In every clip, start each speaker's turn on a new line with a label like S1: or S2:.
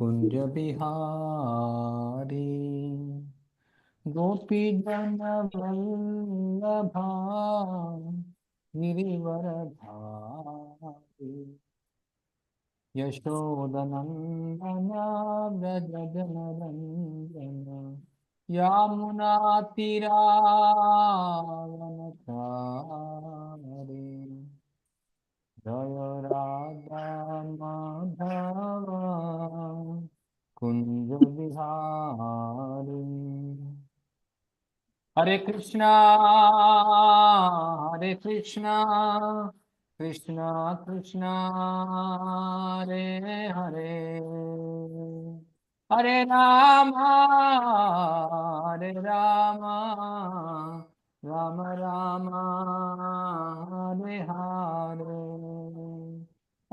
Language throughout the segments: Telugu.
S1: कुंज बिहारी गोपी जन वल्लभा गिरिवर धारी यशोदनन्दना व्रज जनरञ्जना यामुनातिरावनचारे জয় রাধা মাধবা কুঞ্জ বিহারী হরে কৃষ্ণ হরে কৃষ্ণ কৃষ্ণ কৃষ্ণ হরে হরে হরে রাম হরে রাম রাম রাম হরে হরে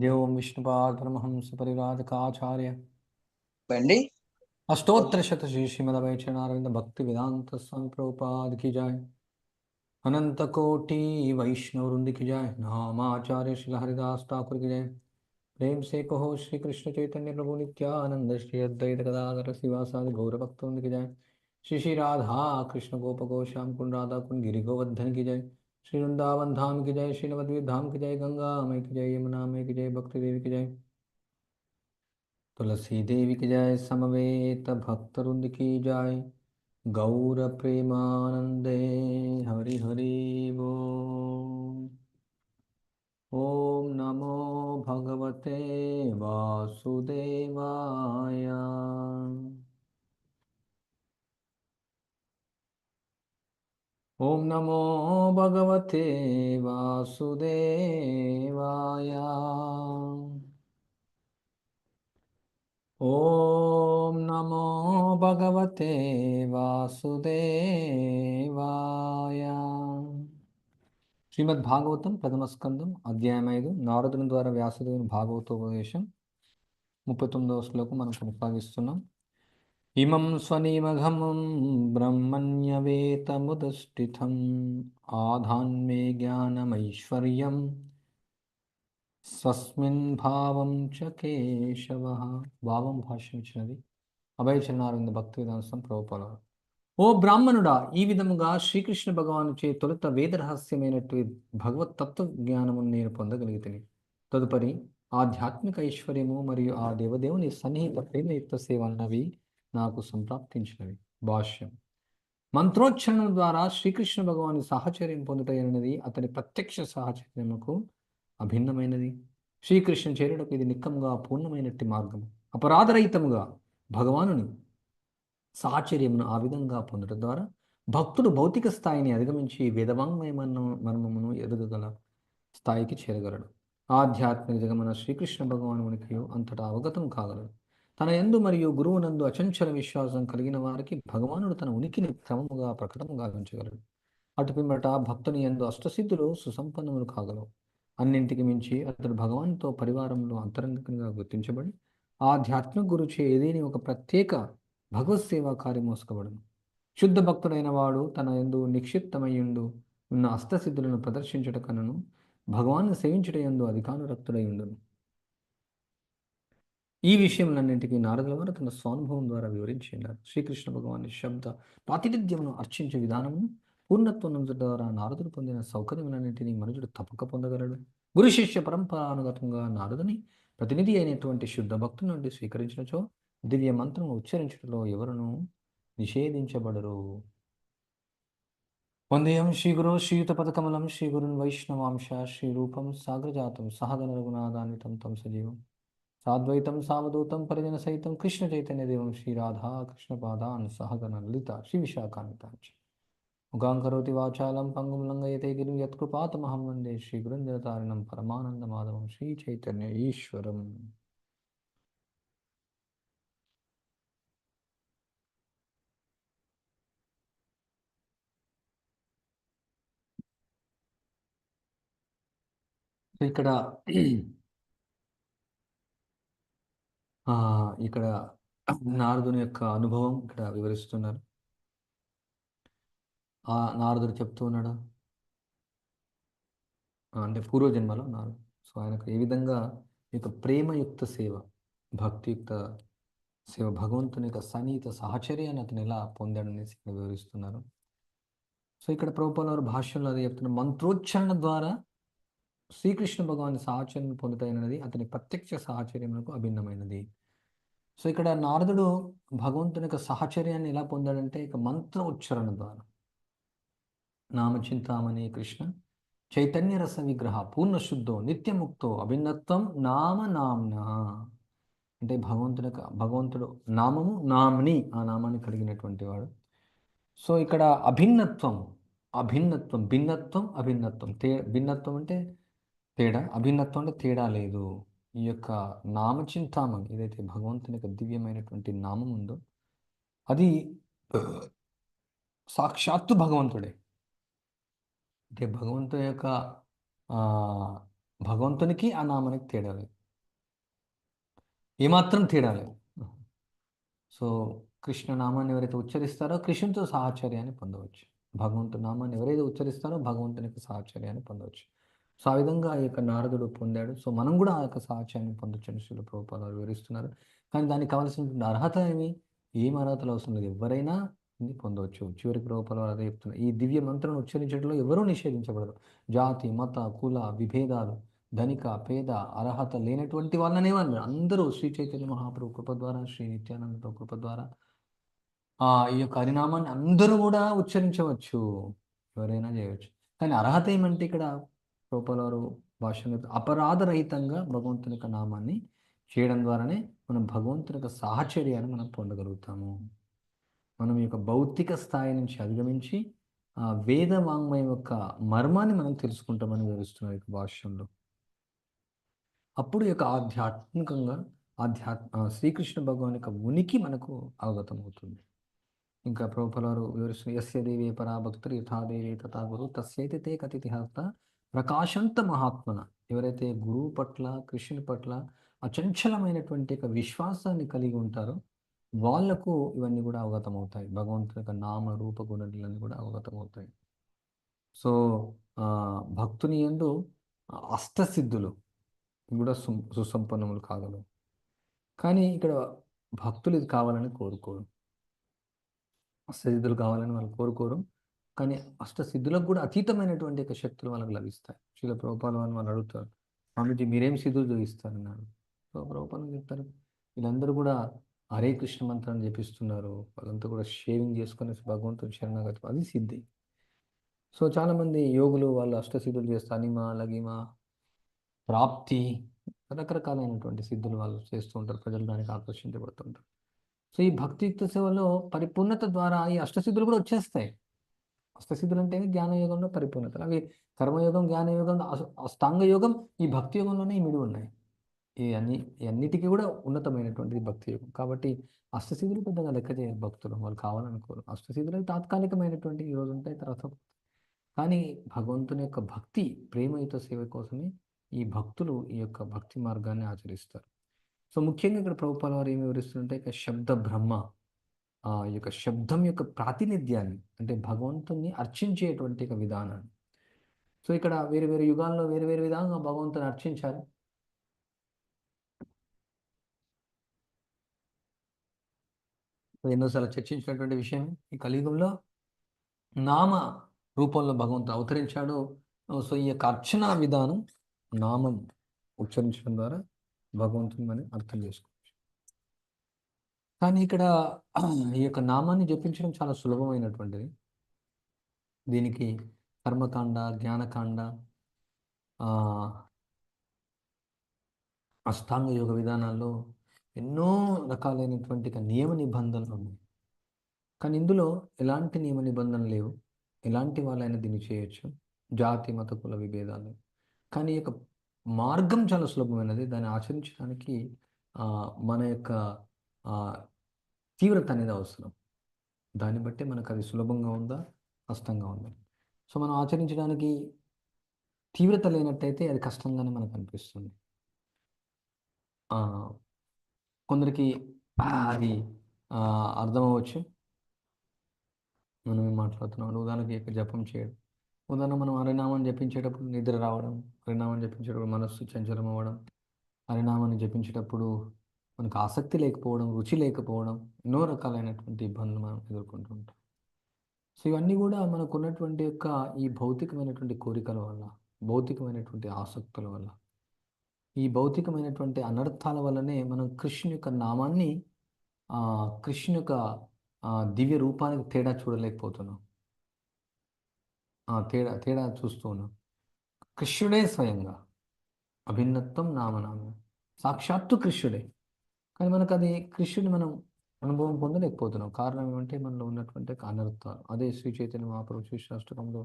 S2: देवो विष्णुपाद परमहंस परिव्राजकाचार्य बंडी अष्टोत्तर शत श्री श्रीमदभय चरणारविंद भक्ति वेदांत स्वामी प्रभुपाद की जाए अनंत कोटि वैष्णव वृंद की जाए नामाचार्य श्री हरिदास ठाकुर की जाए प्रेम से कहो श्री कृष्ण चैतन्य प्रभु नित्यानंद श्री अद्वैत गदाधर श्रीवासादि गौर भक्त की जाए श्री श्री राधा कृष्ण गोप गो श्याम कुंड राधा कुंड गिरी गोवर्धन की जाए श्री वृंदावन धाम की जय श्री नवद्वीप धाम की जय गंगा मय की जय यमुना मई की जय भक्ति देवी की जय तुलसी देवी की जय समवेत भक्त रुंद की जय गौर प्रेमानंदे हरि हरि वो ओम नमो भगवते वासुदेवाय ఓం నమో భగవతే వాసుదేవాయ ఓం నమో భగవతే వాసుదేవాయ శ్రీమద్ భాగవతం ప్రథమ స్కందం అధ్యాయం ఐదు నారదుని ద్వారా వ్యాసుదేవుని భాగవతోపదేశం ముప్పై తొమ్మిదవ శ్లోకం మనం కొనసాగిస్తున్నాం ఇమం స్వనిమఘమం బ్రహ్మణ్యవేతముదష్టిథం ఆధాన్మే జ్ఞానమైశ్వర్యం స్వస్మిన్ భావం చ కేశవ భావం భాషించినది అభయచరణారంద భక్తి విధానం ప్రభుపాల ఓ బ్రాహ్మణుడా ఈ విధముగా శ్రీకృష్ణ భగవానుచే తొలుత వేదరహస్యమైనటువంటి భగవత్ తత్వ జ్ఞానము నేను పొందగలిగితే తదుపరి ఆధ్యాత్మిక ఐశ్వర్యము మరియు ఆ దేవదేవుని సన్నిహిత ప్రేమ యుక్త సేవ అన్నవి నాకు సంప్రాప్తించినవి భాష్యం మంత్రోచ్చరణ ద్వారా శ్రీకృష్ణ భగవాని సాహచర్యం పొందుటైనది అతని ప్రత్యక్ష సాహచర్యముకు అభిన్నమైనది శ్రీకృష్ణ చేరుడకు ఇది నిక్కంగా పూర్ణమైనట్టు మార్గం అపరాధరహితముగా భగవానుని సాహచర్యమును ఆ విధంగా పొందడం ద్వారా భక్తుడు భౌతిక స్థాయిని అధిగమించి వేదవాంగ్మయ మర్మమును ఎదుగగల స్థాయికి చేరగలడు ఆధ్యాత్మిక జగమన శ్రీకృష్ణ భగవాను ఉనికి అంతటా అవగతం కాగలడు తన ఎందు మరియు గురువునందు అచంచల విశ్వాసం కలిగిన వారికి భగవానుడు తన ఉనికిని క్రమముగా ప్రకటముగా గావించగలడు అటు పిమ్మట భక్తుని ఎందు అష్టసిద్ధులు సుసంపన్నములు కాగలవు అన్నింటికి మించి అతడు భగవాన్తో పరివారంలో అంతరంగికంగా గుర్తించబడి ఆధ్యాత్మిక గురుచే ఏదేని ఒక ప్రత్యేక భగవత్ సేవా కార్యం మోసుకబడను శుద్ధ భక్తుడైన వాడు తన ఎందు నిక్షిప్తమయ్యుండు ఉన్న అస్తసిద్ధులను ప్రదర్శించుట కనను భగవాన్ను సేవించుట ఎందు అధికానురక్తుడై ఉండును ఈ విషయంలన్నింటికి నారదుల వారు తన స్వానుభవం ద్వారా ఉన్నారు శ్రీకృష్ణ భగవాన్ శబ్ద ప్రాతినిధ్యమును అర్చించే విధానము పూర్ణత్వం ద్వారా నారదుడు పొందిన సౌకర్యములన్నింటినీ మనుషుడు తప్పక పొందగలడు గురు శిష్య పరంపరానుగతంగా నారదుని ప్రతినిధి అయినటువంటి శుద్ధ భక్తుల నుండి స్వీకరించినచో దివ్య మంత్రం ఉచ్చరించడంలో ఎవరను నిషేధించబడరు వందేయం శ్రీ గురు శ్రీయుత పథకమలం శ్రీ గురున్ వైష్ణవాంశ శ్రీ రూపం సాగ్రజాతం సహదన రఘునాథాన్వితం తం సజీవం సాద్వైతం సావదూతం పరిజన సైతం కృష్ణ చైతన్య దేవం శ్రీరాధా కృష్ణపాదాన్ సహగన లలిత శ్రీ విశాఖాన్వితాంచి ముఖాం కరోతి వాచాలం పంగుం లంగయతే గిరిం యత్కృపాతమహం వందే శ్రీ గురుంజలతారిణం పరమానంద మాధవం శ్రీ చైతన్య ఈశ్వరం ఇక్కడ ఇక్కడ నారదుని యొక్క అనుభవం ఇక్కడ వివరిస్తున్నారు ఆ నారదుడు చెప్తూ ఉన్నాడు అంటే పూర్వజన్మలో నారదు సో ఆయనకు ఏ విధంగా యొక్క ప్రేమయుక్త సేవ భక్తియుక్త సేవ భగవంతుని యొక్క సన్నిహిత సహచర్యాన్ని అతను ఎలా పొందాడనేసి ఇక్కడ వివరిస్తున్నారు సో ఇక్కడ ప్రభుపాల వారు భాష్యంలో అది చెప్తున్నారు మంత్రోచ్చారణ ద్వారా శ్రీకృష్ణ భగవాన్ సహచర్యం పొందుతాయన్నది అతని ప్రత్యక్ష సహచర్యములకు అభిన్నమైనది సో ఇక్కడ నారదుడు భగవంతుని యొక్క సహచర్యాన్ని ఎలా పొందాడంటే ఇక మంత్ర ఉచ్చరణ ద్వారా నామచింతామణి కృష్ణ చైతన్య రస విగ్రహ పూర్ణశుద్ధో నిత్యముక్తో అభిన్నత్వం నామ నామ్న అంటే భగవంతుని భగవంతుడు నామము నామ్ని ఆ నామాన్ని కలిగినటువంటి వాడు సో ఇక్కడ అభిన్నత్వం అభిన్నత్వం భిన్నత్వం అభిన్నత్వం తే భిన్నత్వం అంటే తేడా అభిన్నత్వం అంటే తేడా లేదు ఈ యొక్క నామచింతామం ఏదైతే భగవంతుని యొక్క దివ్యమైనటువంటి నామం ఉందో అది సాక్షాత్తు భగవంతుడే అంటే భగవంతుని యొక్క భగవంతునికి ఆ నామానికి తేడా లేదు ఏమాత్రం తేడా లేదు సో కృష్ణ నామాన్ని ఎవరైతే ఉచ్చరిస్తారో కృష్ణంతో సాహచర్యాన్ని పొందవచ్చు భగవంతు నామాన్ని ఎవరైతే ఉచ్చరిస్తారో భగవంతునికి సాహచర్యాన్ని పొందవచ్చు సో ఆ విధంగా ఆ యొక్క నారదుడు పొందాడు సో మనం కూడా ఆ యొక్క సాక్ష్యాన్ని పొందొచ్చని శిల ప్రభుపాదాలు వివరిస్తున్నారు కానీ దానికి కావాల్సినటువంటి అర్హత ఏమి ఏం అర్హతలు అవసరం లేదు ఎవరైనా ఇది పొందవచ్చు చివరికి ప్రభుపాలు అదే చెప్తున్నారు ఈ దివ్య మంత్రం ఉచ్చరించడంలో ఎవరూ నిషేధించబడరు జాతి మత కుల విభేదాలు ధనిక పేద అర్హత లేనటువంటి వాళ్ళనే వాళ్ళు అందరూ శ్రీ చైతన్య మహాప్రభు కృప ద్వారా శ్రీ నిత్యానంద కృప ద్వారా ఆ ఈ యొక్క హరినామాన్ని అందరూ కూడా ఉచ్చరించవచ్చు ఎవరైనా చేయవచ్చు కానీ అర్హత ఏమంటే ఇక్కడ భాష అపరాధ అపరాధరహితంగా భగవంతుని యొక్క నామాన్ని చేయడం ద్వారానే మనం భగవంతుని యొక్క సాహచర్యాన్ని మనం పొందగలుగుతాము మనం యొక్క భౌతిక స్థాయి నుంచి అధిగమించి ఆ వేద వాంగ్మయం యొక్క మర్మాన్ని మనం తెలుసుకుంటామని వివరిస్తున్నారు యొక్క భాష్యంలో అప్పుడు యొక్క ఆధ్యాత్మికంగా ఆధ్యాత్మ శ్రీకృష్ణ భగవాన్ యొక్క ఉనికి మనకు అవగతమవుతుంది ఇంకా ప్రభుఫలారు వివరిస్తున్న యస్య దేవే పరాభక్తులు యథాదేవి తథా గురు తస్యైతే కథితిహాస్త ప్రకాశంత మహాత్మన ఎవరైతే గురువు పట్ల కృష్ణుని పట్ల అచంచలమైనటువంటి ఒక విశ్వాసాన్ని కలిగి ఉంటారో వాళ్లకు ఇవన్నీ కూడా అవగతం అవుతాయి భగవంతుని యొక్క నామ రూప గుణాలన్నీ కూడా అవగతం అవుతాయి సో భక్తుని ఎందు అష్టసిద్ధులు కూడా సుసంపన్నములు కాగలవు కానీ ఇక్కడ భక్తులు ఇది కావాలని కోరుకోరు అష్టసిద్ధులు కావాలని వాళ్ళు కోరుకోరు కానీ అష్టసిద్ధులకు కూడా అతీతమైనటువంటి ఒక శక్తులు వాళ్ళకి లభిస్తాయి శిల ప్రభుపాలు అని వాళ్ళు అడుగుతారు స్వామిజీ మీరేం సిద్ధులు చూపిస్తారన్నారు సో ప్రభుపాలు చెప్తారు వీళ్ళందరూ కూడా హరే కృష్ణ మంత్రాన్ని జపిస్తున్నారు వాళ్ళంతా కూడా షేవింగ్ చేసుకునే భగవంతుడు శరణాగతి అది సిద్ధి సో చాలామంది యోగులు వాళ్ళు అష్టసిద్ధులు చేస్తారు అనిమ లగిమ ప్రాప్తి రకరకాలైనటువంటి సిద్ధులు వాళ్ళు చేస్తూ ఉంటారు ప్రజలు దానికి ఆకర్షించబడుతుంటారు సో ఈ భక్తియుక్త సేవలో పరిపూర్ణత ద్వారా ఈ అష్టసిద్ధులు కూడా వచ్చేస్తాయి హస్తసిద్ధులు అంటేనే జ్ఞానయోగంలో పరిపూర్ణతలు అవి కర్మయోగం జ్ఞానయోగం అష్టాంగ యోగం ఈ భక్తి యోగంలోనే ఈ మిడి ఉన్నాయి ఈ అన్ని అన్నిటికీ కూడా ఉన్నతమైనటువంటిది భక్తి యోగం కాబట్టి అష్టసిద్ధులు పెద్దగా లెక్క చేయరు భక్తులు వాళ్ళు కావాలనుకోరు అష్టసిద్ధులు తాత్కాలికమైనటువంటి ఈ రోజు ఉంటాయి తర్వాత కానీ భగవంతుని యొక్క భక్తి ప్రేమయుత సేవ కోసమే ఈ భక్తులు ఈ యొక్క భక్తి మార్గాన్ని ఆచరిస్తారు సో ముఖ్యంగా ఇక్కడ ప్రభుపాల వారు ఏమి వివరిస్తుంటే ఇక శబ్ద బ్రహ్మ ఆ యొక్క శబ్దం యొక్క ప్రాతినిధ్యాన్ని అంటే భగవంతుణ్ణి అర్చించేటువంటి ఒక విధానాన్ని సో ఇక్కడ వేరు వేరు యుగాల్లో వేరు వేరు విధంగా భగవంతుని అర్చించారు ఎన్నోసార్లు చర్చించినటువంటి విషయం ఈ కలియుగంలో నామ రూపంలో భగవంతుడు అవతరించాడు సో ఈ యొక్క అర్చనా విధానం నామం ఉచ్చరించడం ద్వారా భగవంతుని మనం అర్థం చేసుకోవాలి కానీ ఇక్కడ ఈ యొక్క నామాన్ని జపించడం చాలా సులభమైనటువంటిది దీనికి కర్మకాండ జ్ఞానకాండ అష్టాంగ యోగ విధానాల్లో ఎన్నో రకాలైనటువంటి నియమ నిబంధనలు ఉన్నాయి కానీ ఇందులో ఎలాంటి నియమ నిబంధనలు లేవు ఎలాంటి వాళ్ళైనా దీన్ని చేయొచ్చు జాతి మత కుల విభేదాలు కానీ యొక్క మార్గం చాలా సులభమైనది దాన్ని ఆచరించడానికి మన యొక్క తీవ్రత అనేది అవసరం దాన్ని బట్టి మనకు అది సులభంగా ఉందా కష్టంగా ఉందా సో మనం ఆచరించడానికి తీవ్రత లేనట్టయితే అది కష్టంగానే మనకు అనిపిస్తుంది కొందరికి అది అర్థమవచ్చు మనం మాట్లాడుతున్నాం ఉదాహరణకి యొక్క జపం చేయడం ఉదాహరణ మనం హరినామాన్ని జపించేటప్పుడు నిద్ర రావడం హరినామాన్ని జపించేటప్పుడు మనస్సు చంచలం అవ్వడం హరినామాన్ని జపించేటప్పుడు మనకు ఆసక్తి లేకపోవడం రుచి లేకపోవడం ఎన్నో రకాలైనటువంటి ఇబ్బందులు మనం ఉంటాం సో ఇవన్నీ కూడా మనకు ఉన్నటువంటి యొక్క ఈ భౌతికమైనటువంటి కోరికల వల్ల భౌతికమైనటువంటి ఆసక్తుల వల్ల ఈ భౌతికమైనటువంటి అనర్థాల వల్లనే మనం కృష్ణు యొక్క నామాన్ని కృష్ణ యొక్క దివ్య రూపానికి తేడా చూడలేకపోతున్నాం తేడా తేడా చూస్తూ ఉన్నాం కృష్ణుడే స్వయంగా అభిన్నత్వం నామనామ సాక్షాత్తు కృష్ణుడే కానీ మనకు అది కృషిని మనం అనుభవం పొందలేకపోతున్నాం కారణం ఏమంటే మనలో ఉన్నటువంటి అనర్థాలు అదే శ్రీ చైతన్య మహాప్రభు శిష్యాష్టకంలో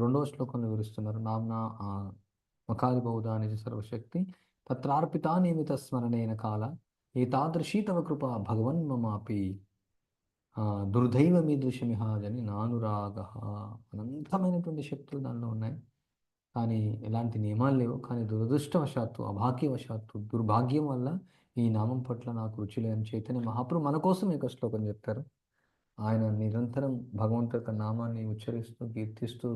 S2: రెండవ శ్లోకంలో వివరిస్తున్నారు నామ్నా మకాది బహుధా నిజ సర్వశక్తి తత్రార్పితా నియమిత స్మరణైన కాల తాదృశీ తవ కృప భగవన్ మమాపి దుర్దైవ మీదృశమిహాజని నానురాగ అనంతమైనటువంటి శక్తులు దానిలో ఉన్నాయి కానీ ఎలాంటి నియమాలు లేవు కానీ దురదృష్టవశాత్తు అభాగ్యవశాత్తు దుర్భాగ్యం వల్ల ఈ నామం పట్ల నాకు రుచి లేని చైతన్య మహాప్రభు మన కోసం ఇక శ్లోకం చెప్తారు ఆయన నిరంతరం భగవంతు యొక్క నామాన్ని ఉచ్చరిస్తూ కీర్తిస్తూ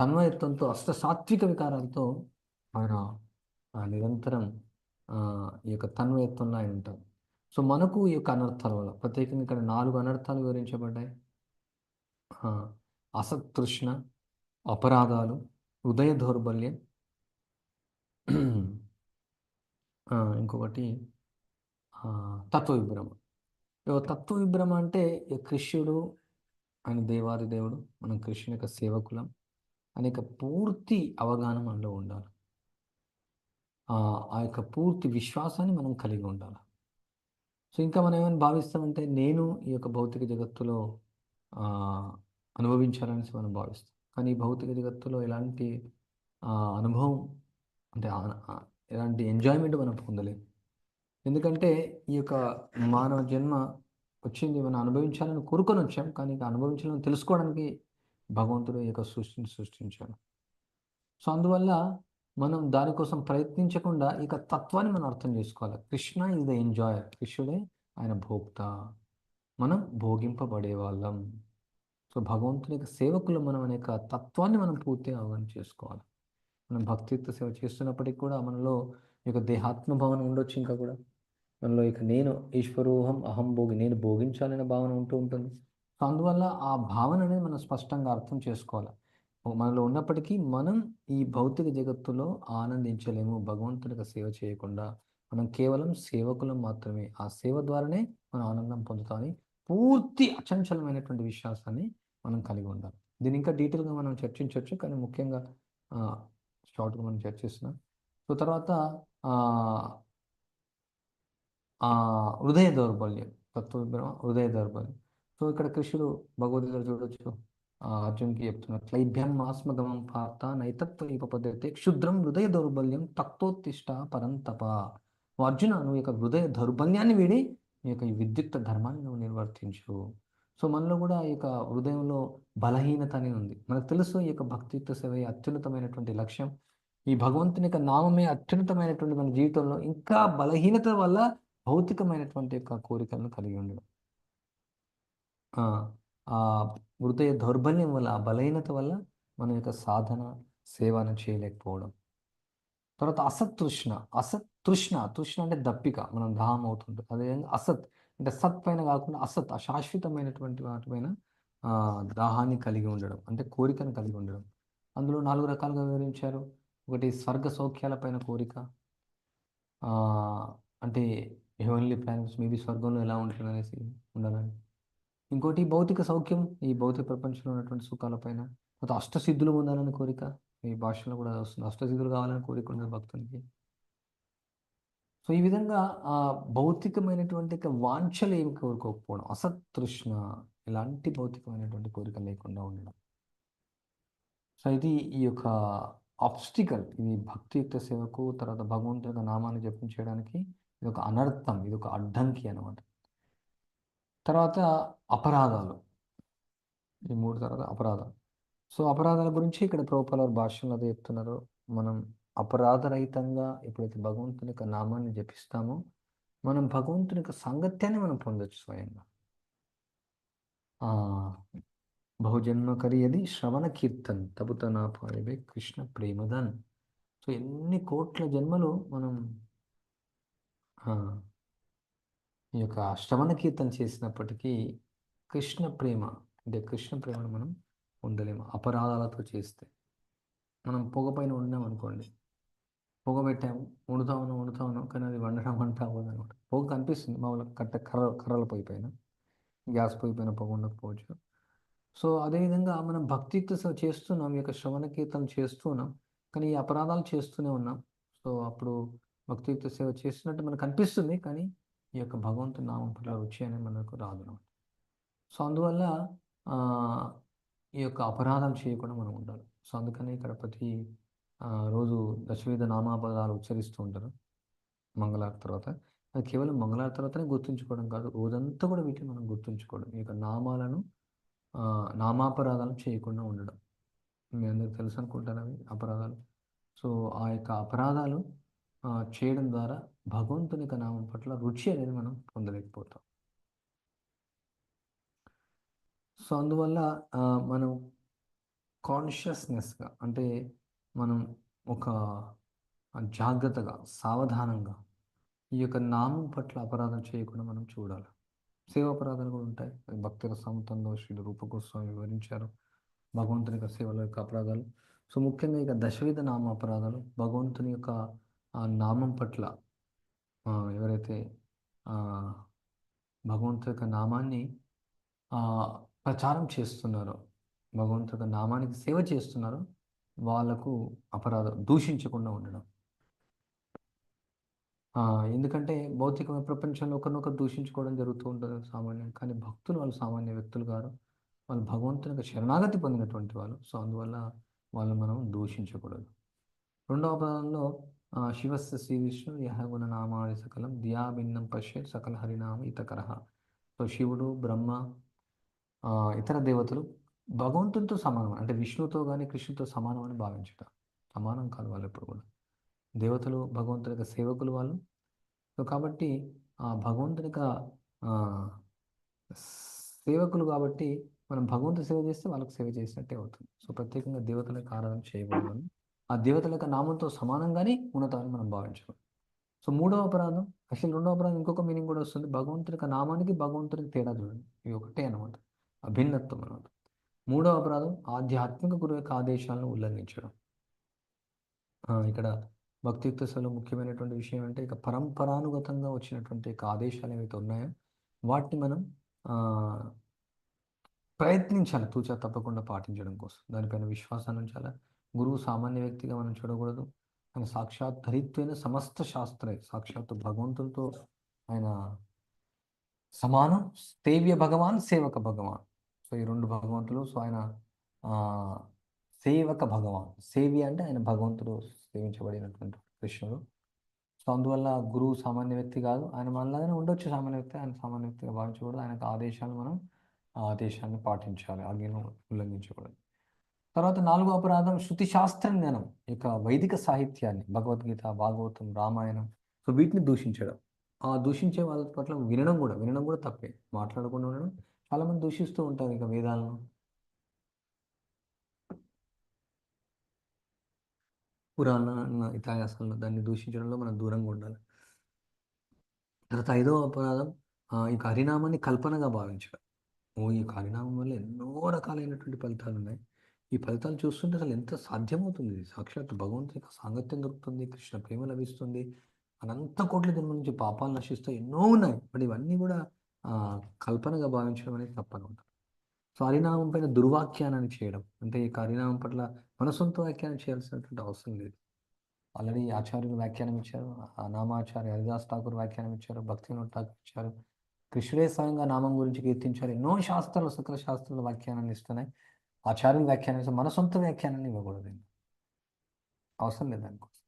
S2: తన్మయత్వంతో అష్ట సాత్విక వికారాలతో ఆయన నిరంతరం ఈ యొక్క తన్మయత్వంలో ఆయన ఉంటారు సో మనకు ఈ యొక్క అనర్థాల వల్ల ప్రత్యేకంగా ఇక్కడ నాలుగు అనర్థాలు వివరించబడ్డాయి అసతృష్ణ అపరాధాలు హృదయ దౌర్బల్యం ఇంకొకటి తత్వ విభ్రమ తత్వ విభ్రమ అంటే కృష్ణుడు ఆయన దేవాది దేవుడు మనం కృష్ణుని యొక్క సేవకులం అనేక పూర్తి అవగాహన మనలో ఉండాలి ఆ యొక్క పూర్తి విశ్వాసాన్ని మనం కలిగి ఉండాలి సో ఇంకా మనం ఏమైనా భావిస్తామంటే నేను ఈ యొక్క భౌతిక జగత్తులో అనుభవించాలని మనం భావిస్తాం కానీ ఈ భౌతిక జగత్తులో ఎలాంటి అనుభవం అంటే ఎలాంటి ఎంజాయ్మెంట్ మనం పొందలేము ఎందుకంటే ఈ యొక్క మానవ జన్మ వచ్చింది మనం అనుభవించాలని కోరుకొని వచ్చాం కానీ అనుభవించాలని తెలుసుకోవడానికి భగవంతుడు ఈ యొక్క సృష్టిని సృష్టించాడు సో అందువల్ల మనం దానికోసం ప్రయత్నించకుండా ఇక తత్వాన్ని మనం అర్థం చేసుకోవాలి కృష్ణ ఈజ్ ద ఎంజాయర్ కృష్ణుడే ఆయన భోక్త మనం భోగింపబడే వాళ్ళం సో భగవంతుని యొక్క సేవకులు మనం అనేక తత్వాన్ని మనం పూర్తిగా అవగాహన చేసుకోవాలి మనం భక్తియుక్త సేవ చేస్తున్నప్పటికీ కూడా మనలో ఈ యొక్క దేహాత్మభావన ఉండొచ్చు ఇంకా కూడా మనలో ఇక నేను ఈశ్వరోహం అహం భోగి నేను భోగించాలనే భావన ఉంటూ ఉంటుంది అందువల్ల ఆ భావన అనేది మనం స్పష్టంగా అర్థం చేసుకోవాలి మనలో ఉన్నప్పటికీ మనం ఈ భౌతిక జగత్తులో ఆనందించలేము భగవంతుడికి సేవ చేయకుండా మనం కేవలం సేవకులం మాత్రమే ఆ సేవ ద్వారానే మనం ఆనందం పొందుతామని పూర్తి అచంచలమైనటువంటి విశ్వాసాన్ని మనం కలిగి ఉండాలి దీని ఇంకా డీటెయిల్గా మనం చర్చించవచ్చు కానీ ముఖ్యంగా షార్ట్గా మనం చర్చిస్తున్నాం సో తర్వాత హృదయ దౌర్బల్యం తత్వ హృదయ దౌర్బల్యం సో ఇక్కడ కృషులు భగవద్గీత చూడొచ్చు అర్జున్కి చెప్తున్నారు క్లైభ్యం మాస్మగమం పార్త నైతత్వ ఉపపద్ధతే క్షుద్రం హృదయ దౌర్బల్యం తక్తోత్తిష్ట పరంతప అర్జున నువ్వు యొక్క హృదయ దౌర్బల్యాన్ని వీడి నీ యొక్క విద్యుక్త ధర్మాన్ని నువ్వు నిర్వర్తించు సో మనలో కూడా ఈ యొక్క హృదయంలో బలహీనత అనేది ఉంది మనకు తెలుసు ఈ యొక్క భక్తియుక్త సేవ అత్యున్నతమైనటువంటి లక్ష్యం ఈ భగవంతుని యొక్క నామమే అత్యున్నతమైనటువంటి మన జీవితంలో ఇంకా బలహీనత వల్ల భౌతికమైనటువంటి యొక్క కోరికలను కలిగి ఉండడం ఆ హృదయ దౌర్బల్యం వల్ల ఆ బలహీనత వల్ల మన యొక్క సాధన సేవను చేయలేకపోవడం తర్వాత అసతృష్ణ అసత్ తృష్ణ తృష్ణ అంటే దప్పిక మనం దాహం అవుతుంటుంది అదేవిధంగా అసత్ అంటే సత్ పైన కాకుండా అసత్ అశాశ్వతమైనటువంటి వాటిపైన దాహాన్ని కలిగి ఉండడం అంటే కోరికను కలిగి ఉండడం అందులో నాలుగు రకాలుగా వివరించారు ఒకటి స్వర్గ సౌఖ్యాల పైన కోరిక అంటే హెవెన్లీ ప్లాన్స్ మేబీ స్వర్గంలో ఎలా ఉంటుంది అనేసి ఉండాలని ఇంకోటి భౌతిక సౌఖ్యం ఈ భౌతిక ప్రపంచంలో ఉన్నటువంటి సుఖాలపైన అష్టసిద్ధులు పొందాలని కోరిక ఈ భాషలో కూడా వస్తుంది అష్టసిద్ధులు కావాలని కోరిక ఉంది భక్తునికి సో ఈ విధంగా ఆ భౌతికమైనటువంటి వాంఛలు ఏమి కోరుకోకపోవడం అసతృష్ణ ఇలాంటి భౌతికమైనటువంటి కోరిక లేకుండా ఉండడం సో ఇది ఈ యొక్క ఆప్స్టికల్ ఇది భక్తి సేవకు తర్వాత భగవంతుని యొక్క నామాన్ని జపం చేయడానికి ఇది ఒక అనర్థం ఇది ఒక అడ్డంకి అనమాట తర్వాత అపరాధాలు ఈ మూడు తర్వాత అపరాధాలు సో అపరాధాల గురించి ఇక్కడ ప్రోపలర్ భాషలో అదే చెప్తున్నారు మనం అపరాధరహితంగా ఎప్పుడైతే భగవంతుని యొక్క నామాన్ని జపిస్తామో మనం భగవంతుని యొక్క సాంగత్యాన్ని మనం పొందొచ్చు స్వయంగా బహుజన్మ కరియది శ్రవణ కీర్తన్ తబుతనా పారివే కృష్ణ ప్రేమదన్ సో ఎన్ని కోట్ల జన్మలు మనం ఈ యొక్క శ్రవణ కీర్తన చేసినప్పటికీ కృష్ణ ప్రేమ అంటే కృష్ణ ప్రేమను మనం ఉండలేము అపరాధాలతో చేస్తే మనం పొగ పైన ఉండినాం అనుకోండి పొగ పెట్టాము వండుతా ఉన్నాం వండుతా ఉన్నాం కానీ అది వండడం వంట అవ్వదు అనమాట పొగ కనిపిస్తుంది మామూలు కట్ట కర్ర కర్రల పొయ్యి గ్యాస్ పోయిపోయిన పొగ ఉండకపోవచ్చు సో అదేవిధంగా మనం భక్తి చేస్తున్నాం ఈ యొక్క శ్రవణ కీర్తన చేస్తున్నాం కానీ ఈ అపరాధాలు చేస్తూనే ఉన్నాం సో అప్పుడు భక్తియుక్త సేవ చేస్తున్నట్టు మనకు అనిపిస్తుంది కానీ ఈ యొక్క భగవంతుని నామం పట్ల రుచి అనేది మనకు రాదు అనమాట సో అందువల్ల ఈ యొక్క అపరాధం చేయకుండా మనం ఉండాలి సో అందుకనే ఇక్కడ ప్రతి రోజు దశవిధ నామాపదాలు ఉచ్చరిస్తూ ఉంటారు మంగళార తర్వాత అది కేవలం మంగళార తర్వాతనే గుర్తుంచుకోవడం కాదు రోజంతా కూడా వీటిని మనం గుర్తుంచుకోవడం ఈ యొక్క నామాలను నామాపరాధాలు చేయకుండా ఉండడం మీ అందరికి తెలుసు అనుకుంటారు అవి అపరాధాలు సో ఆ యొక్క అపరాధాలు చేయడం ద్వారా భగవంతుని యొక్క నామం పట్ల రుచి అనేది మనం పొందలేకపోతాం సో అందువల్ల మనం కాన్షియస్నెస్గా అంటే మనం ఒక జాగ్రత్తగా సావధానంగా ఈ యొక్క నామం పట్ల అపరాధం చేయకుండా మనం చూడాలి సేవాపరాధాలు కూడా ఉంటాయి భక్తుల సమతంలో శ్రీలు రూపగోస్వామి వివరించారు భగవంతుని యొక్క సేవల యొక్క అపరాధాలు సో ముఖ్యంగా ఇక దశవిధ నామ అపరాధాలు భగవంతుని యొక్క ఆ నామం పట్ల ఎవరైతే భగవంతు యొక్క నామాన్ని ప్రచారం చేస్తున్నారో భగవంతు యొక్క నామానికి సేవ చేస్తున్నారో వాళ్ళకు అపరాధం దూషించకుండా ఉండడం ఎందుకంటే భౌతికమైన ప్రపంచంలో ఒకరినొకరు దూషించుకోవడం జరుగుతూ ఉంటుంది సామాన్యం కానీ భక్తులు వాళ్ళు సామాన్య వ్యక్తులు గారు వాళ్ళు భగవంతునికి శరణాగతి పొందినటువంటి వాళ్ళు సో అందువల్ల వాళ్ళు మనం దూషించకూడదు రెండవ పదంలో శివస్ శ్రీ విష్ణు యహ గుణనామాది సకలం దియా భిన్నం పశ్యత్ సకల హరినామ ఇతకర సో శివుడు బ్రహ్మ ఇతర దేవతలు భగవంతునితో సమానం అంటే విష్ణుతో కానీ కృష్ణుతో సమానం అని భావించుట సమానం కాదు వాళ్ళు ఎప్పుడు కూడా దేవతలు భగవంతుని యొక్క సేవకులు వాళ్ళు సో కాబట్టి ఆ భగవంతుని యొక్క సేవకులు కాబట్టి మనం భగవంతు సేవ చేస్తే వాళ్ళకు సేవ చేసినట్టే అవుతుంది సో ప్రత్యేకంగా దేవతలకు ఆరాధన చేయకూడదు ఆ దేవతల యొక్క నామంతో సమానంగానే ఉన్నతమని మనం భావించడం సో మూడవ అపరాధం అసలు రెండవ అపరాధం ఇంకొక మీనింగ్ కూడా వస్తుంది భగవంతుని యొక్క నామానికి భగవంతునికి తేడా చూడండి ఇవి ఒకటే అనమాట అభిన్నత్వం అనమాట మూడవ అపరాధం ఆధ్యాత్మిక గురువు యొక్క ఆదేశాలను ఉల్లంఘించడం ఇక్కడ భక్తియుక్త సభలో ముఖ్యమైనటువంటి విషయం అంటే ఇక పరంపరానుగతంగా వచ్చినటువంటి యొక్క ఆదేశాలు ఏవైతే ఉన్నాయో వాటిని మనం ప్రయత్నించాలి తూచా తప్పకుండా పాటించడం కోసం దానిపైన విశ్వాసాన్ని చాలా గురువు సామాన్య వ్యక్తిగా మనం చూడకూడదు ఆయన సాక్షాత్ ధరిత్వైన సమస్త శాస్త్రే సాక్షాత్ భగవంతులతో ఆయన సమానం సేవ్య భగవాన్ సేవక భగవాన్ సో ఈ రెండు భగవంతులు సో ఆయన సేవక భగవాన్ సేవి అంటే ఆయన భగవంతుడు సేవించబడినటువంటి కృష్ణుడు సో అందువల్ల గురువు సామాన్య వ్యక్తి కాదు ఆయన మనలాగానే ఉండొచ్చు సామాన్య వ్యక్తి ఆయన సామాన్య వ్యక్తిగా భావించకూడదు ఆయనకు ఆదేశాలు మనం ఆదేశాన్ని పాటించాలి ఆజ్ఞను ఉల్లంఘించకూడదు తర్వాత నాలుగో అపరాధం శృతి శాస్త్ర జ్ఞానం యొక్క వైదిక సాహిత్యాన్ని భగవద్గీత భాగవతం రామాయణం సో వీటిని దూషించడం ఆ దూషించే వాళ్ళ పట్ల వినడం కూడా వినడం కూడా తప్పే మాట్లాడకుండా ఉండడం చాలామంది దూషిస్తూ ఉంటారు ఇక వేదాలను పురాణ ఇతిహాసాలను దాన్ని దూషించడంలో మనం దూరంగా ఉండాలి తర్వాత ఐదవ అపరాధం ఈ హరినామాన్ని కల్పనగా భావించడం ఓ ఈ హరినామం వల్ల ఎన్నో రకాలైనటువంటి ఫలితాలు ఉన్నాయి ఈ ఫలితాలు చూస్తుంటే అసలు ఎంత సాధ్యమవుతుంది సాక్షాత్ భగవంతునికి సాంగత్యం దొరుకుతుంది కృష్ణ ప్రేమ లభిస్తుంది అనంత కోట్ల జన్మల నుంచి పాపాలు నశిస్తాయి ఎన్నో ఉన్నాయి మరి ఇవన్నీ కూడా కల్పనగా భావించడం అనేది తప్పనుంటుంది సో హరినామం పైన దుర్వాఖ్యానాన్ని చేయడం అంటే ఈ హరినామం పట్ల మన సొంత వ్యాఖ్యానం చేయాల్సినటువంటి అవసరం లేదు ఆల్రెడీ ఆచార్యులు వ్యాఖ్యానం ఇచ్చారు నామాచార్య హరిదాస్ ఠాకూర్ వ్యాఖ్యానం ఇచ్చారు భక్తి ఠాకూర్ ఇచ్చారు కృష్ణుడే స్వయంగా నామం గురించి కీర్తించారు ఎన్నో శాస్త్రాలు సకల శాస్త్రాలు వ్యాఖ్యానాన్ని ఇస్తున్నాయి ఆచార్యులు వ్యాఖ్యానించి మన సొంత వ్యాఖ్యానాన్ని ఇవ్వకూడదు అవసరం లేదు దానికోసం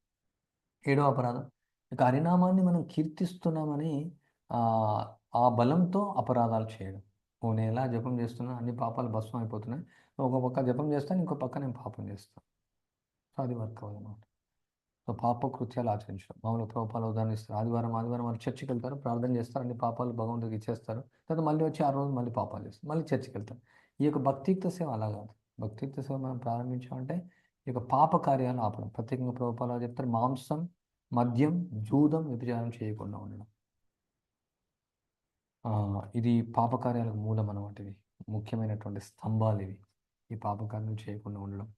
S2: ఏడో అపరాధం ఇక హరినామాన్ని మనం కీర్తిస్తున్నామని ఆ బలంతో అపరాధాలు చేయడం ఓ నేను ఎలా జపం చేస్తున్నా అన్ని పాపాలు భస్మం అయిపోతున్నాయి ఒక పక్క జపం చేస్తాను ఇంకో పక్క నేను పాపం చేస్తాను సో అది వర్క్ అవ్వదన్నమాట సో పాప కృత్యాలు ఆచరించడం మామూలు ఉదాహరణ ఉదాహరణిస్తారు ఆదివారం ఆదివారం వాళ్ళు చర్చికి వెళ్తారు ప్రార్థన చేస్తారు అన్ని పాపాలు భగవంతుడికి ఇచ్చేస్తారు తర్వాత మళ్ళీ వచ్చి ఆ రోజు మళ్ళీ పాపాలు చేస్తారు మళ్ళీ చర్చికి వెళ్తారు ఈ యొక్క భక్తియుక్త సేవ అలా కాదు భక్తియుక్త సేవ మనం ప్రారంభించామంటే ఈ యొక్క పాప కార్యాలను ఆపడం ప్రత్యేకంగా ప్రభుత్వాలు చెప్తారు మాంసం మద్యం జూదం విభజనం చేయకుండా ఉండడం ఇది పాపకార్యాలకు మూలం అనమాట ఇది ముఖ్యమైనటువంటి స్తంభాలు ఇవి ఈ పాపకార్యం చేయకుండా ఉండడం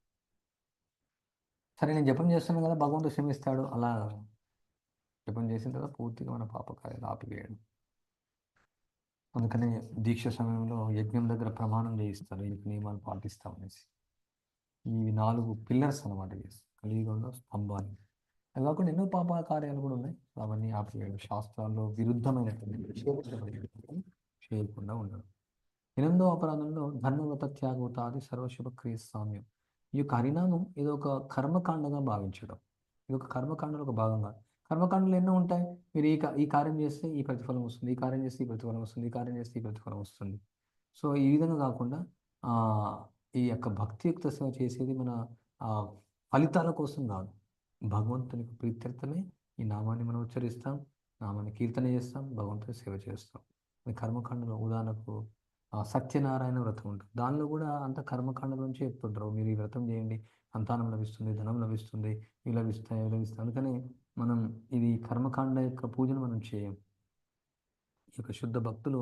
S2: సరే నేను జపం చేస్తున్నాను కదా భగవంతుడు క్షమిస్తాడు అలా జపం చేసిన తర్వాత పూర్తిగా మన పాపకార్యాలు ఆపివేయడం అందుకనే దీక్ష సమయంలో యజ్ఞం దగ్గర ప్రమాణం చేయిస్తారు ఈ నియమాలు పాటిస్తామనేసి ఇవి నాలుగు పిల్లర్స్ అనమాట కలియుగంలో స్తంభాలు అవి కాకుండా ఎన్నో పాప కార్యాలు కూడా ఉన్నాయి అవన్నీ ఆపేయడం శాస్త్రాల్లో విరుద్ధమైన చేయకుండా ఉండడం ఎనిమిదో అపరాధంలో ధర్మవ్రత త్యాగవతాది సర్వశుభ క్రియ ఈ యొక్క హరినామం ఇది ఒక కర్మకాండగా భావించడం ఇది ఒక కర్మకాండలో ఒక భాగంగా కర్మకాండలు ఎన్నో ఉంటాయి మీరు ఈ ఈ కార్యం చేస్తే ఈ ప్రతిఫలం వస్తుంది ఈ కార్యం చేస్తే ఈ ప్రతిఫలం వస్తుంది ఈ కార్యం చేస్తే ఈ ప్రతిఫలం వస్తుంది సో ఈ విధంగా కాకుండా ఈ యొక్క భక్తియుక్త సేవ చేసేది మన ఫలితాల కోసం కాదు భగవంతునికి ప్రీత్యర్థమే ఈ నామాన్ని మనం ఉచ్చరిస్తాం నామాన్ని కీర్తన చేస్తాం భగవంతుని సేవ చేస్తాం కర్మకాండలో ఉదాహరణకు సత్యనారాయణ వ్రతం ఉంటుంది దానిలో కూడా అంత కర్మకాండం నుంచి చెప్తుంటారు మీరు ఈ వ్రతం చేయండి సంతానం లభిస్తుంది ధనం లభిస్తుంది ఇవి లభిస్తాయి అవి లభిస్తాయి అందుకని మనం ఇది కర్మకాండ యొక్క పూజను మనం చేయం ఈ యొక్క శుద్ధ భక్తులు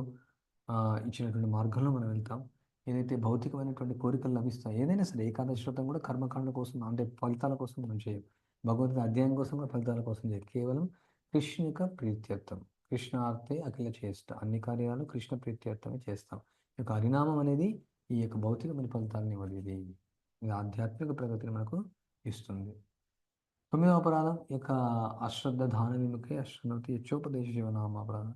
S2: ఇచ్చినటువంటి మార్గంలో మనం వెళ్తాం ఏదైతే భౌతికమైనటువంటి కోరికలు లభిస్తాయి ఏదైనా సరే ఏకాదశి వ్రతం కూడా కర్మకాండ కోసం అంటే ఫలితాల కోసం మనం చేయం భగవద్గీత అధ్యాయం కోసం కూడా ఫలితాల కోసం చేయం కేవలం కృష్ణ యొక్క ప్రీత్యర్థం కృష్ణ ఆర్తే అఖిల చేష్ట అన్ని కార్యాలు కృష్ణ ప్రీత్యర్థమే చేస్తాం ఈ యొక్క హరినామం అనేది ఈ యొక్క భౌతికమైన ఫలితాలను ఇవ్వలేదు ఇది ఆధ్యాత్మిక ప్రగతిని మనకు ఇస్తుంది తొమ్మిదవ అపరాధం యొక్క అశ్రద్ధ దాన విముఖే అశ్రద్ధ యచ్చోపదేశ జీవనామ అపరాధం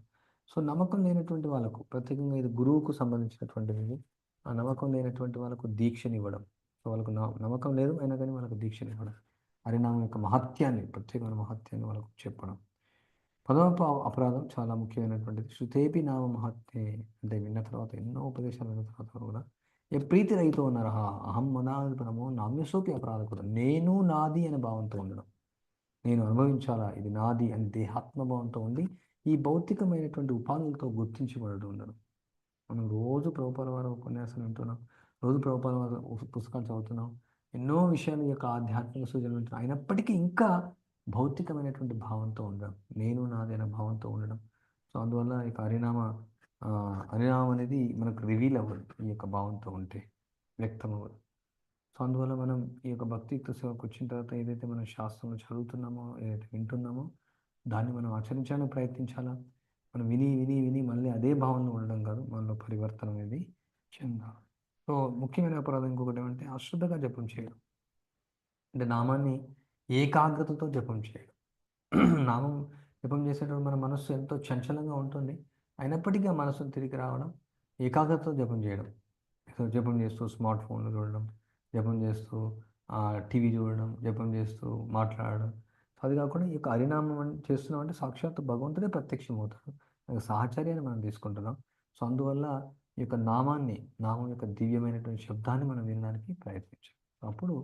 S2: సో నమ్మకం లేనటువంటి వాళ్ళకు ప్రత్యేకంగా ఇది గురువుకు సంబంధించినటువంటిది ఆ నమ్మకం లేనటువంటి వాళ్ళకు దీక్షనివ్వడం సో వాళ్ళకు నమ్మకం లేదు అయినా కానీ వాళ్ళకు దీక్షనివ్వడం హరినామం యొక్క మహత్యాన్ని ప్రత్యేకమైన మహత్యాన్ని వాళ్ళకు చెప్పడం పదవ అపరాధం చాలా ముఖ్యమైనటువంటిది శృతేపి నామ మహత్యే అంటే విన్న తర్వాత ఎన్నో ఉపదేశాలు విన్న తర్వాత కూడా ఏ ప్రీతి రైతో నరహ అహం మనాది పరమో నామ్యసోపి అపరాధకృతం నేను నాది అనే భావంతో ఉండడం నేను అనుభవించాలా ఇది నాది అని దేహాత్మభావంతో ఉండి ఈ భౌతికమైనటువంటి ఉపాధులతో గుర్తించబడడం ఉండదు మనం రోజు ప్రభుపాల వారు ఉపన్యాసాలు వింటున్నాం రోజు ప్రభుపాల వారు పుస్తకాలు చదువుతున్నాం ఎన్నో విషయాల యొక్క ఆధ్యాత్మిక సూచనలు వింటున్నాం అయినప్పటికీ ఇంకా భౌతికమైనటువంటి భావంతో ఉండడం నేను నాది అనే భావంతో ఉండడం సో అందువల్ల ఈ యొక్క హరినామ హరినామం అనేది మనకు రివీల్ అవ్వదు ఈ యొక్క భావంతో ఉంటే వ్యక్తం అవ్వదు సో అందువల్ల మనం ఈ యొక్క భక్తియుక్త సేవకు వచ్చిన తర్వాత ఏదైతే మనం శాస్త్రంలో చదువుతున్నామో ఏదైతే వింటున్నామో దాన్ని మనం ఆచరించాలని ప్రయత్నించాలా మనం విని విని విని మళ్ళీ అదే భావనలో ఉండడం కాదు మనలో పరివర్తన అనేది చెందాలి సో ముఖ్యమైన అపరాధం ఇంకొకటి ఏమంటే అశ్రద్ధగా జపం చేయడం అంటే నామాన్ని ఏకాగ్రతతో జపం చేయడం నామం జపం చేసేటప్పుడు మన మనస్సు ఎంతో చంచలంగా ఉంటుంది అయినప్పటికీ ఆ మనస్సును తిరిగి రావడం ఏకాగ్రతతో జపం చేయడం సో జపం చేస్తూ స్మార్ట్ ఫోన్లు చూడడం జపం చేస్తూ టీవీ చూడడం జపం చేస్తూ మాట్లాడడం అది కాకుండా ఈ యొక్క హరినామం చేస్తున్నాం అంటే సాక్షాత్ భగవంతుడే ప్రత్యక్షమవుతాడు సహచర్యాన్ని మనం తీసుకుంటున్నాం సో అందువల్ల ఈ యొక్క నామాన్ని నామం యొక్క దివ్యమైనటువంటి శబ్దాన్ని మనం వినడానికి ప్రయత్నించాం అప్పుడు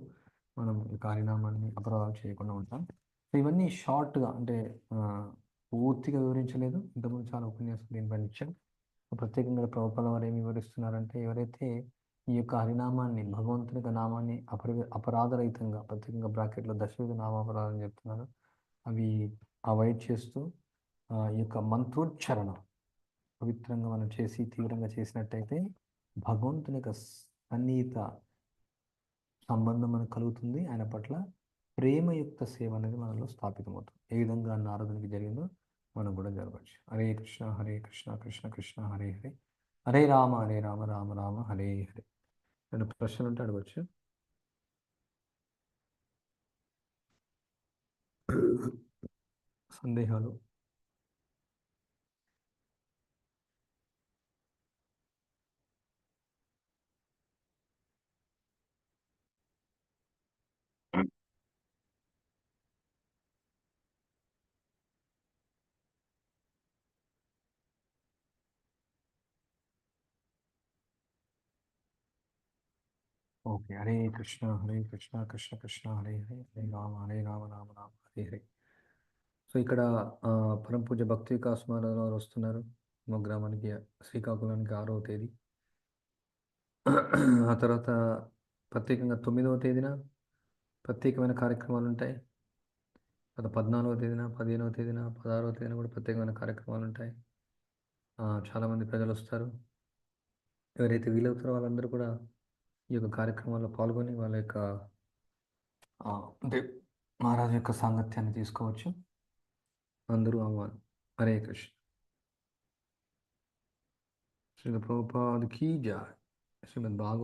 S2: మనం ఈ కార్యనామాన్ని అపరాధాలు చేయకుండా ఉంటాం సో ఇవన్నీ షార్ట్గా అంటే పూర్తిగా వివరించలేదు ఇంతకుముందు చాలా ఉపన్యాసం దీనిపై ఇచ్చాం ప్రత్యేకంగా ప్రభుత్వాల వారు ఏమి వివరిస్తున్నారంటే ఎవరైతే ఈ యొక్క హరినామాన్ని భగవంతుని యొక్క నామాన్ని అపర అపరాధరహితంగా ప్రత్యేకంగా బ్రాకెట్లో దశవిధ నామాపరాధం చెప్తున్నారు అవి అవాయిడ్ చేస్తూ ఈ యొక్క మంత్రోచ్చరణ పవిత్రంగా మనం చేసి తీవ్రంగా చేసినట్టయితే భగవంతుని యొక్క సన్నిహిత సంబంధం మనకు కలుగుతుంది ఆయన పట్ల ప్రేమయుక్త సేవ అనేది మనలో స్థాపితమవుతుంది ఏ విధంగా అన్న ఆరాధనకి జరిగిందో మనం కూడా జరగవచ్చు హరే కృష్ణ హరే కృష్ణ కృష్ణ కృష్ణ హరే హరే హరే రామ హరే రామ రామ రామ హరే హరే ఏమైనా ప్రశ్నలు ఉంటే అడగచ్చు సందేహాలు ఓకే హరే కృష్ణ హరే కృష్ణ కృష్ణ కృష్ణ హరే హరే హరే రామ హరే రామ రామ రామ హరే హరే సో ఇక్కడ పరం పూజ భక్తి వికాస్ మహారాజు వారు వస్తున్నారు మా గ్రామానికి శ్రీకాకుళానికి ఆరవ తేదీ ఆ తర్వాత ప్రత్యేకంగా తొమ్మిదవ తేదీన ప్రత్యేకమైన కార్యక్రమాలు ఉంటాయి తర్వాత పద్నాలుగో తేదీన పదిహేనవ తేదీన పదహారవ తేదీన కూడా ప్రత్యేకమైన కార్యక్రమాలు ఉంటాయి చాలామంది ప్రజలు వస్తారు ఎవరైతే వీలవుతారో వాళ్ళందరూ కూడా तो कार्यक्रम पागने वाल महाराज सांगत्या अंदर हरे कृष्ण श्री प्रभुपाद की जय श्रीमद भागवत